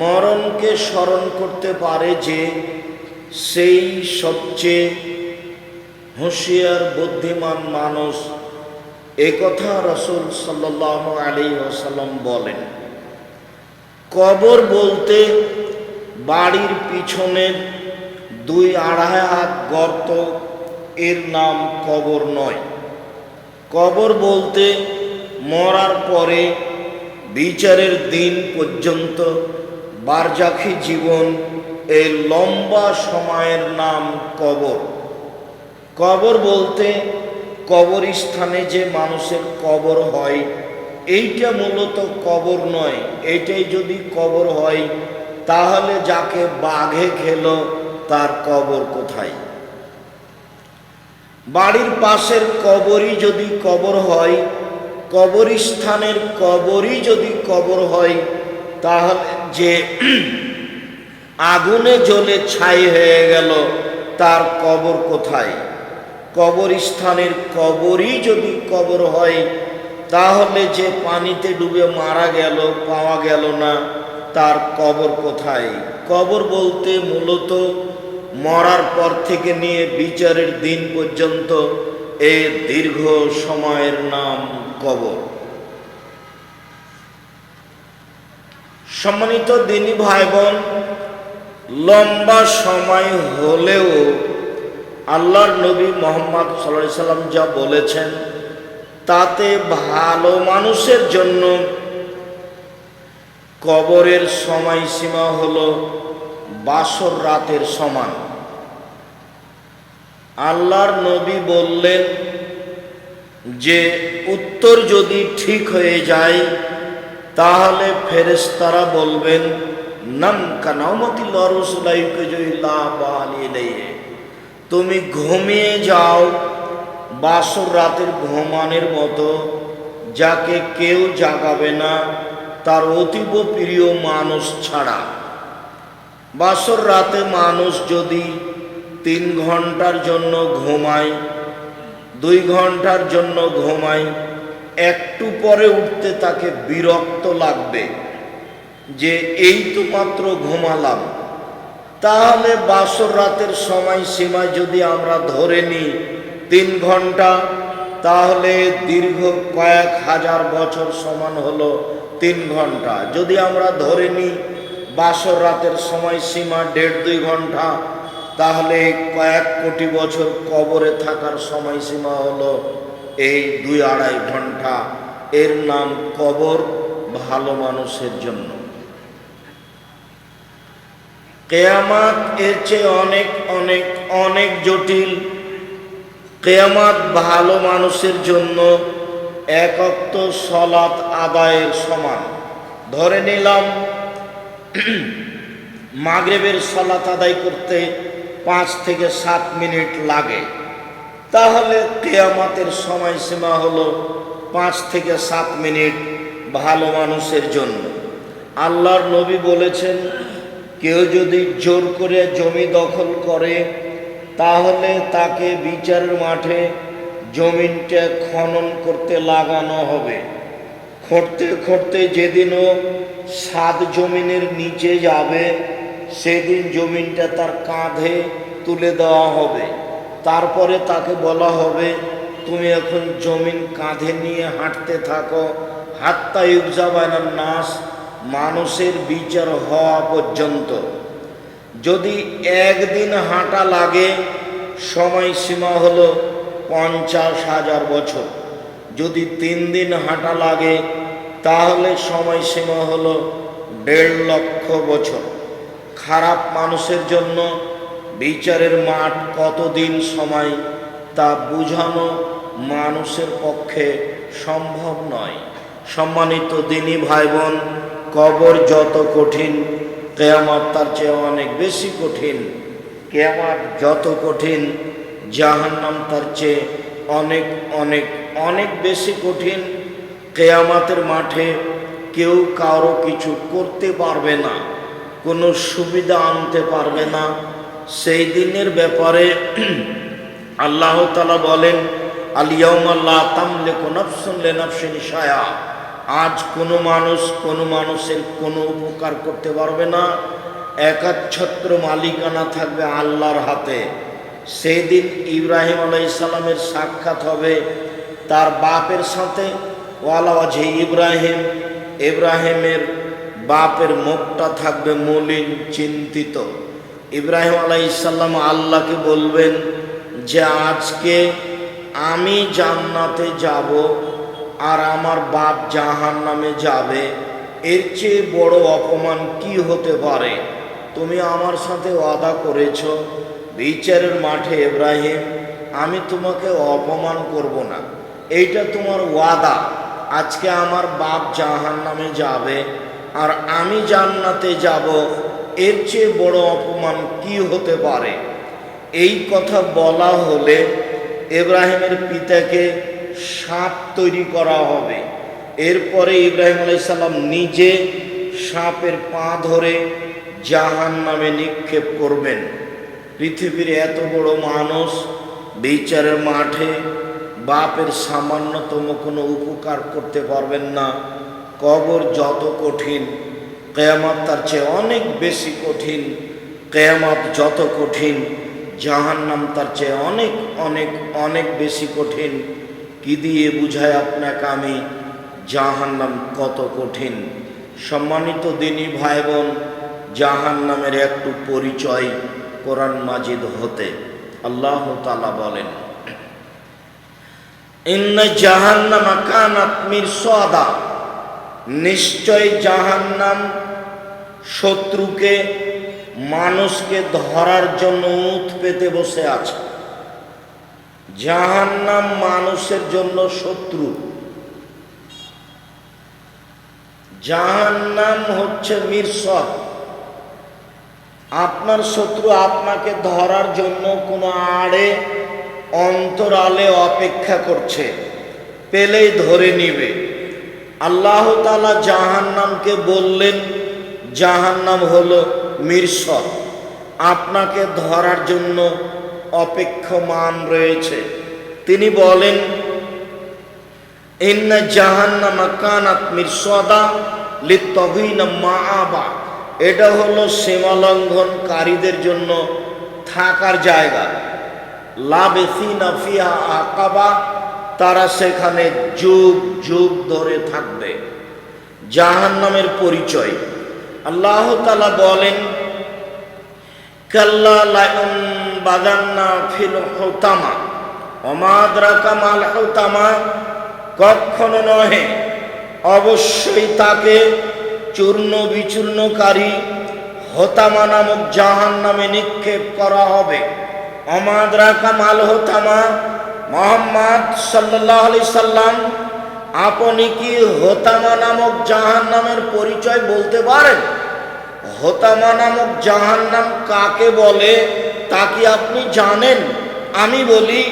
মরণকে স্মরণ করতে পারে যে সেই সবচেয়ে হুঁশিয়ার, বুদ্ধিমান মানুষ এ কথা রসুল সাল্লাহ আলী ওসাল্লাম বলেন। কবর বলতে বাড়ির পিছনের দুই আড়াই হাত গর্ত, এর নাম কবর নয়। কবর বলতে মরার পরে, বিচারের দিন পর্যন্ত বারজাখি জীবন, এই লম্বা সময়ের নাম কবর। কবর বলতে কবরস্থানে যে মানুষের কবর হয়, এইটা মূলত কবর নয় এইটাই যদি কবর হয়, তাহলে যাকে বাঘে খেলো, তার কবর কোথায়? বাড়ির পাশের কবরই যদি কবর হয়, কবরস্থানের কবরই যদি কবর হয় তাহলে যে আগুনে জ্বলে ছাই হয়ে গেল, তার কবর কোথায়? কবরস্থানের কবরই যদি কবর হয়, তাহলে যে পানিতে ডুবে মারা গেল, পাওয়া গেল না, তার কবর কোথায়? কবর বলতে মূলত মরার পর থেকে নিয়ে বিচারের দিন পর্যন্ত এ দীর্ঘ সময়ের নাম কবর। সম্মানিত দিনী ভাই বোন লম্বা সময় হলেও আল্লাহর নবী মোহাম্মদ সাল্লাহ সাল্লাম যা বলেছেন, তাতে ভালো মানুষের জন্য কবরের সময়সীমা হলো বাসর রাতের সমান। আল্লাহর নবী বললেন যে উত্তর যদি ঠিক হয়ে যায় তাহলে ফেরেশতারা বলবেন, নাম কানামতি তুমি ঘুমিয়ে যাও, বাসর রাতের ঘুমানের মতো, যাকে কেউ জাগাবে না, তার অতীব প্রিয় মানুষ ছাড়া। বাসর রাতে মানুষ যদি তিন ঘণ্টার জন্য ঘুমায়, দুই ঘণ্টার জন্য ঘুমায় একটু পরে উঠতে তাকে বিরক্ত লাগবে যে এই তো মাত্র ঘুমালাম। তাহলে বাসর রাতের সময় সীমা যদি আমরা ধরে নিই তিন ঘণ্টা, তাহলে দীর্ঘ কয়েক হাজার বছর সমান হলো তিন ঘণ্টা। যদি আমরা ধরে নিই বাসর রাতের সময় সীমা দেড় দুই ঘণ্টা, তাহলে কয়েক কোটি বছর কবরে থাকার সময়সীমা হলো এই দুই আড়াই ঘণ্টা এর নাম কবর ভালো মানুষের জন্য। কেয়ামাত এর চেয়ে অনেক অনেক অনেক জটিল। কেয়ামাত ভালো মানুষের জন্য একত্ব সলাৎ আদায়ের সমান। ধরে নিলাম, মাগরেবের সলাৎ আদায় করতে পাঁচ থেকে সাত মিনিট লাগে। তাহলে কেয়ামাতের সময়সীমা হলো পাঁচ থেকে সাত মিনিট ভালো মানুষের জন্য। আল্লাহর নবী বলেছেন, কেউ যদি জোর করে জমি দখল করে, তাহলে তাকে বিচারের মাঠে জমিনটা খনন করতে লাগানো হবে। খুঁড়তে খুঁড়তে যেদিনও সাত জমিনের নিচে যাবে, সেদিন জমিনটা তার কাঁধে তুলে দেওয়া হবে। তারপরে তাকে বলা হবে, তুমি এখন জমিন কাঁধে নিয়ে হাঁটতে থাকো। হাত্তা ইউজাবানার নাস মানুষের বিচার হওয়া পর্যন্ত। যদি একদিন হাঁটা লাগে, সময়সীমা হলো পঞ্চাশ হাজার বছর। যদি তিন দিন হাঁটা লাগে, তাহলে সময়সীমা হলো দেড় লক্ষ বছর। খারাপ মানুষের জন্য বিচারের মাঠ কতদিন সময় তা বুঝানো মানুষের পক্ষে সম্ভব নয়। সম্মানিত দিনী ভাই বোন কবর যত কঠিন, কেয়ামত তার চেয়ে অনেক বেশি কঠিন। কেয়ামত যত কঠিন, জাহান্নাম তার চেয়ে অনেক অনেক অনেক বেশি কঠিন। কেয়ামাতের মাঠে কেউ কারও কিছু করতে পারবে না, কোনো সুবিধা আনতে পারবে না। সেই দিনের ব্যাপারে আল্লাহ তালা বলেন আলিয়াউমাল্লাহ তামলে কোনফসুন লেনফসিন সায়া আজ কোনো মানুষ কোনো মানুষের কোনো উপকার করতে পারবে না। একাচ্ছত্র মালিকানা থাকবে আল্লাহর হাতে। সেই দিন ইব্রাহিম আলাইসাল্লামের সাক্ষাৎ হবে তার বাপের সাথে। ওয়ালা আছে ইব্রাহিম, ইব্রাহিমের বাপের মুখটা থাকবে মলিন, চিন্তিত। ইব্রাহিম আলাইসাল্লাম আল্লাহকে বলবেন যে, আজকে আমি জান্নাতে যাব আর আমার বাপ জাহান নামে যাবে। এর চেয়ে বড় অপমান কি হতে পারে? তুমি আমার সাথে ওয়াদা করেছ বিচারের মাঠে ইব্রাহিম, আমি তোমাকে অপমান করব না। এইটা তোমার ওয়াদা। আজকে আমার বাপ জাহান নামে যাবে আর আমি জান্নাতে যাব এর চেয়ে বড় অপমান কি হতে পারে? এই কথা বলা হলে ইব্রাহিমের পিতাকে সাপ তৈরি করা হবে। এরপরে ইব্রাহিম আলাইসাল্লাম নিজে সাপের পা ধরে জাহান নামে নিক্ষেপ করবেন। পৃথিবীর এত বড় মানুষ বিচারের মাঠে বাপের সামান্যতম কোনো উপকার করতে পারবেন না। কবর যত কঠিন কেয়ামত তার চেয়ে অনেক বেশি কঠিন, কেয়ামত যত কঠিন, জাহান্নাম তার চেয়ে অনেক অনেক অনেক বেশি কঠিন। কি দিয়ে বুঝায় আপনাকে আমি? জাহান্নাম কত কঠিন। সম্মানিত দিনী ভাই বোন জাহান্নামের একটু পরিচয় কোরআন মাজিদ হতে। আল্লাহ তালা বলেন, ইন্না জাহান্নামা কানাত মিরসাদা। নিশ্চয় জাহান্নাম শত্রুকে, মানুষকে ধরার জন্য উত পেতে বসে আছে। জাহান্নাম মানুষের জন্য শত্রু। জাহান্নাম হচ্ছে মিরসদ। আপনার শত্রু আপনাকে ধরার জন্য কোনো আড়ে, অন্তরালে অপেক্ষা করছে, পেলেই ধরে নিবে। আল্লাহ তালা জাহান্নামকে বললেন, জাহান্নাম হলো মিরসদ আপনাকে ধরার জন্য অপেক্ষমান রয়েছে। তিনি বলেন, ইন্না জাহান্নামা কানাত মিরসদা লিত্তবিনা মা আবা এটা হলো সীমালঙ্ঘনকারীদের জন্য থাকার জায়গা। লাবেসিনা ফিহা আকাবা তারা সেখানে যুগ যুগ ধরে থাকবে। জাহান্নামের পরিচয়। আল্লাহ তালা বলেন, কাল্লা লায়ুন বাদান্না ফিল হোতামা অমাদ্রা কামাল হোতামা। কখনো নহে, অবশ্যই তাকে চূর্ণ বিচূর্ণকারী হোতামা নামক জাহান নামে নিক্ষেপ করা হবে। অমাদ্রা কামাল হোতামা মোহাম্মদ সাল্লাহ সাল্লাম আপনি কি হোতামা নামক জাহান নামের পরিচয় বলতে পারেন? হোতামা নামক জাহান নাম কাকে বলে তা কি আপনি জানেন? আমি বলি,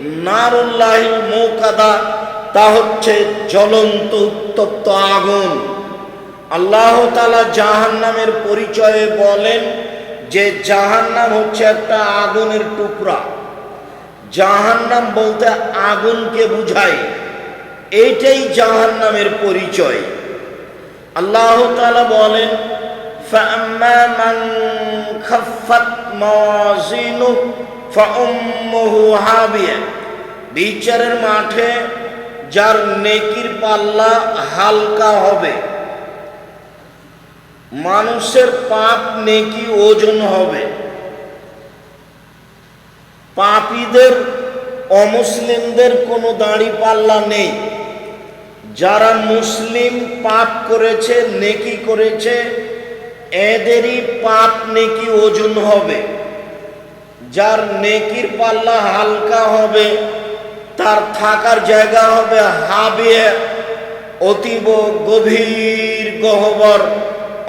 নারুল্লাহিল মৌকাদা, তা হচ্ছে জ্বলন্ত উত্তপ্ত আগুন। আল্লাহ তালা জাহান নামের পরিচয়ে বলেন যে জাহান নাম হচ্ছে একটা আগুনের টুকরা। জাহান্নাম বলতে আগুনকে বুঝায়। এইটাই জাহান্নামের পরিচয়। আল্লাহ বলেন বিচারের মাঠে যার নেকির পাল্লা হালকা হবে, মানুষের পাপ নেকি ওজন হবে। পাপীদের, অমুসলিমদের কোনো দাড়ি পাল্লা নেই। যারা মুসলিম পাপ করেছে, নেকি করেছে, এদেরই পাপ নেকি ওজন হবে। যার নেকির পাল্লা হালকা হবে, তার থাকার জায়গা হবে হাবে অতীব গভীর গহবর।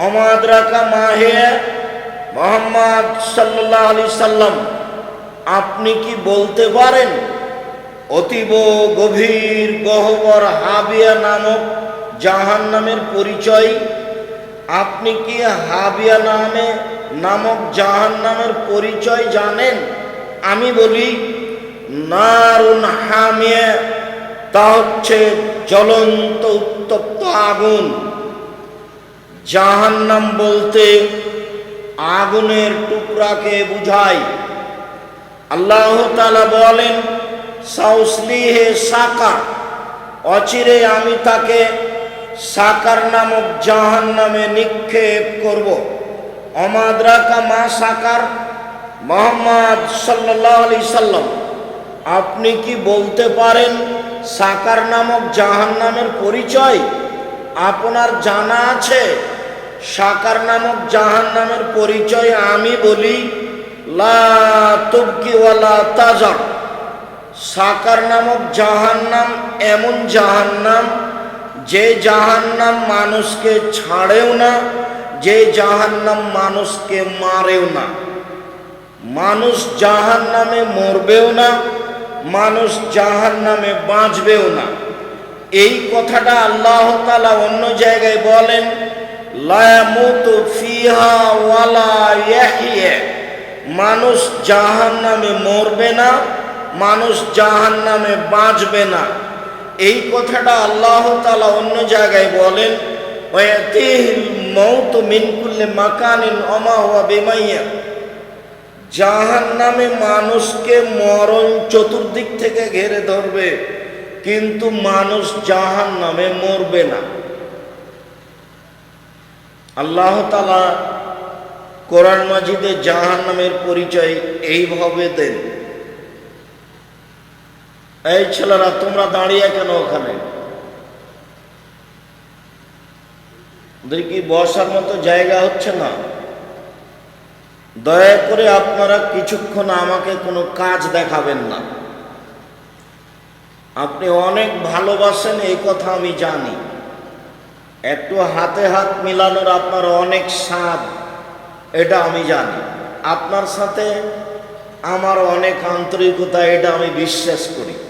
অমাদ্রাকা মাহে মোহাম্মদ সাল্লাহ আলি সাল্লাম আপনি কি বলতে পারেন? অতীব গভীর গহবর হাবিয়া নামক জাহান নামের পরিচয়। আপনি কি হাবিয়া নামে নামক জাহান নামের পরিচয় জানেন? আমি বলি, নারুন হামিয়া, তা হচ্ছে জ্বলন্ত উত্তপ্ত আগুন। জাহান্নাম বলতে আগুনের টুকরাকে বুঝায়। আল্লাহ তাআলা বলেন, সাউসলিহে সাকা। অচিরে আমি তাকে সাকার নামক জাহান নামে নিক্ষেপ করব। অমাদ্রাকা মা সাকার মোহাম্মদ সাল্লাহ আলি সাল্লাম, আপনি কি বলতে পারেন সাকার নামক জাহান নামের পরিচয়? আপনার জানা আছে, সাকার নামক জাহান নামের পরিচয় আমি বলি লা তুবকি ওয়ালা তাজার। সাকার নামক জাহান্নাম এমন জাহান্নাম, যে জাহান্নাম মানুষকে ছাড়েও না, যে জাহান্নাম মানুষকে মারেও না। মানুষ জাহান্নামে মরবেও না, মানুষ জাহান্নামে বাঁচবেও না। এই কথাটা আল্লাহ তাআলা অন্য জায়গায় বলেন লায়ামুতু ফিহা ওয়ালা ইয়াহিয়া মানুষ জাহান নামে মরবে না, মানুষ জাহান্নামে বাঁচবে না। এই কথাটা আল্লাহ তালা অন্য জায়গায় বলেন মৌত মিন কুল্লি মাকানিন ওমা হুয়া বিমাইয়া জাহান্নামে মানুষকে মরণ চতুর্দিক থেকে ঘেরে ধরবে, কিন্তু মানুষ জাহান্নামে মরবে না। আল্লাহ তাআলা কোরআন মাজিদে জাহান নামের পরিচয় এইভাবে দেন। এই ছেলেরা, তোমরা দাঁড়িয়ে কেন ওখানে? কি বসার মতো জায়গা হচ্ছে না? দয়া করে আপনারা কিছুক্ষণ আমাকে কোনো কাজ দেখাবেন না। আপনি অনেক ভালোবাসেন, এই কথা আমি জানি। একটু হাতে হাত মিলানোর আপনার অনেক স্বাদ। এটা আমি জানি। আপনার সাথে আমার অনেক আন্তরিকতা এটা আমি বিশ্বাস করি।